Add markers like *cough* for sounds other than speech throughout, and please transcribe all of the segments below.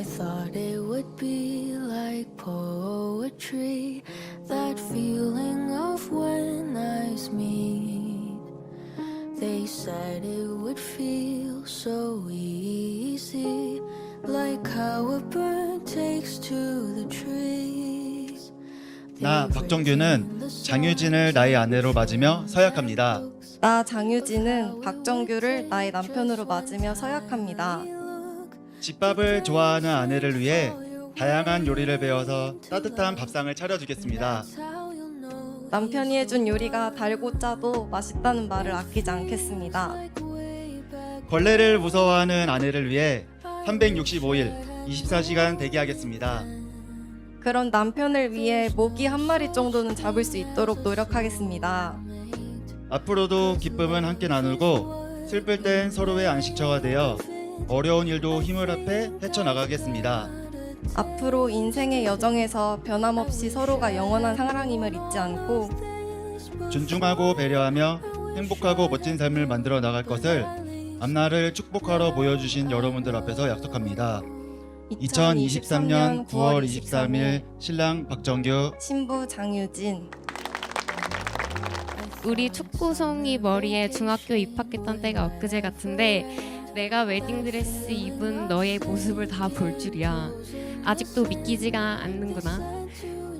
I thought it would be like poetry, that feeling of when eyes meet. They said it would feel so easy, like how a bird takes to the trees. 나 박정규는 장유진을 나의 아내로 맞으며 서약합니다. 나 장유진은 박정규를 나의 남편으로 맞으며 서약합니다. 집밥을 좋아하는 아내를 위해 다양한 요리를 배워서 따뜻한 밥상을 차려주겠습니다. 남편이 해준 요리가 달고 짜도 맛있다는 말을 아끼지 않겠습니다. 벌레를 무서워하는 아내를 위해 365일 24시간 대기하겠습니다. 그런 남편을 위해 모기 한 마리 정도는 잡을 수 있도록 노력하겠습니다. 앞으로도 기쁨은 함께 나누고 슬플 땐 서로의 안식처가 되어 어려운 일도 힘을 합해 헤쳐나가겠습니다. 앞으로 인생의 여정에서 변함없이 서로가 영원한 사랑임을 잊지 않고 존중하고 배려하며 행복하고 멋진 삶을 만들어 나갈 것을 앞날을 축복하러 모여주신 여러분들 앞에서 약속합니다. 2023년 9월 23일 신랑 박정규 신부 장유진 우리 축구송이 머리에 중학교 입학했던 때가 엊그제 같은데 내가 웨딩드레스 입은 너의 모습을 다 볼 줄이야. 아직도 믿기지가 않는구나.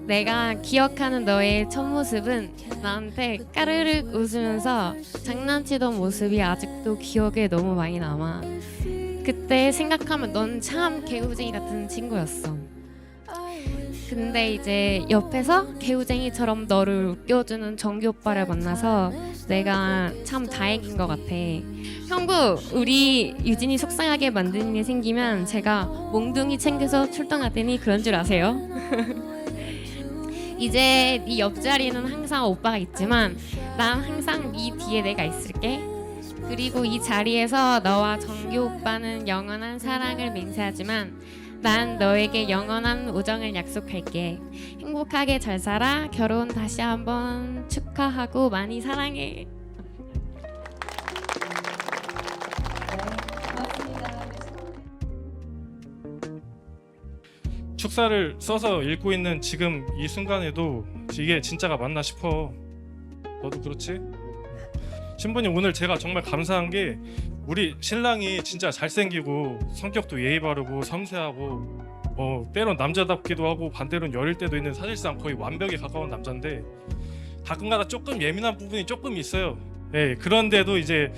내가 기억하는 너의 첫 모습은 나한테 까르륵 웃으면서 장난치던 모습이 아직도 기억에 너무 많이 남아. 그때 생각하면 넌 참 개구쟁이 같은 친구였어. 근데 이제 옆에서 개우쟁이처럼 너를 웃겨주는 정규 오빠를 만나서 내가 참 다행인 것 같아. 형부, 우리 유진이 속상하게 만드는 일 생기면 제가 몽둥이 챙겨서 출동하더니 그런 줄 아세요? *laughs* 이제 네 옆자리는 항상 오빠가 있지만 난 항상 네 뒤에 내가 있을게. 그리고 이 자리에서 너와 정규 오빠는 영원한 사랑을 맹세하지만 난 너에게 영원한 우정을 약속할게. 행복하게 잘 살아. 결혼 다시 한번 축하하고 많이 사랑해. 축사를 써서 읽고 있는 지금 이 순간에도 이게 진짜가 맞나 싶어. 너도 그렇지? 신부님 오늘 제가 정말 감사한 게 우리 신랑이 진짜 잘생기고 성격도 예의 바르고 섬세하고 어 때론 남자답기도 하고 반대로는 여릴 때도 있는 사실상 거의 완벽에 가까운 남자인데 가끔가다 조금 예민한 부분이 조금 있어요. 예 그런데도 이제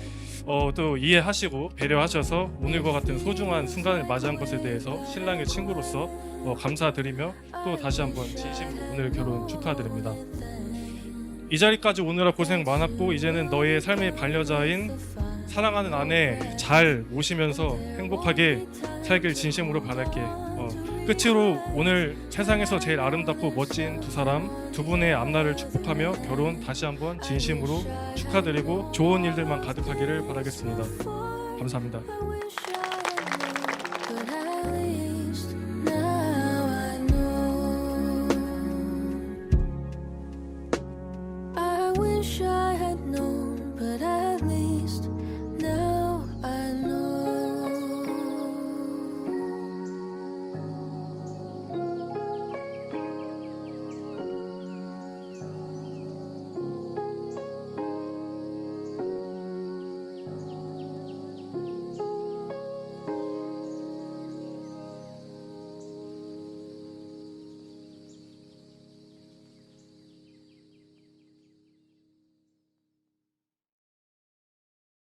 어, 또 이해하시고 배려하셔서 오늘과 같은 소중한 순간을 맞이한 것에 대해서 신랑의 친구로서 어, 감사드리며 또 다시 한번 진심으로 오늘 결혼 축하드립니다. 이 자리까지 오느라 고생 많았고 이제는 너의 삶의 반려자인 사랑하는 아내 잘 모시면서 행복하게 살길 진심으로 바랄게. 어, 끝으로 오늘 세상에서 제일 아름답고 멋진 두 사람 두 분의 앞날을 축복하며 결혼 다시 한번 진심으로 축하드리고 좋은 일들만 가득하기를 바라겠습니다. 감사합니다.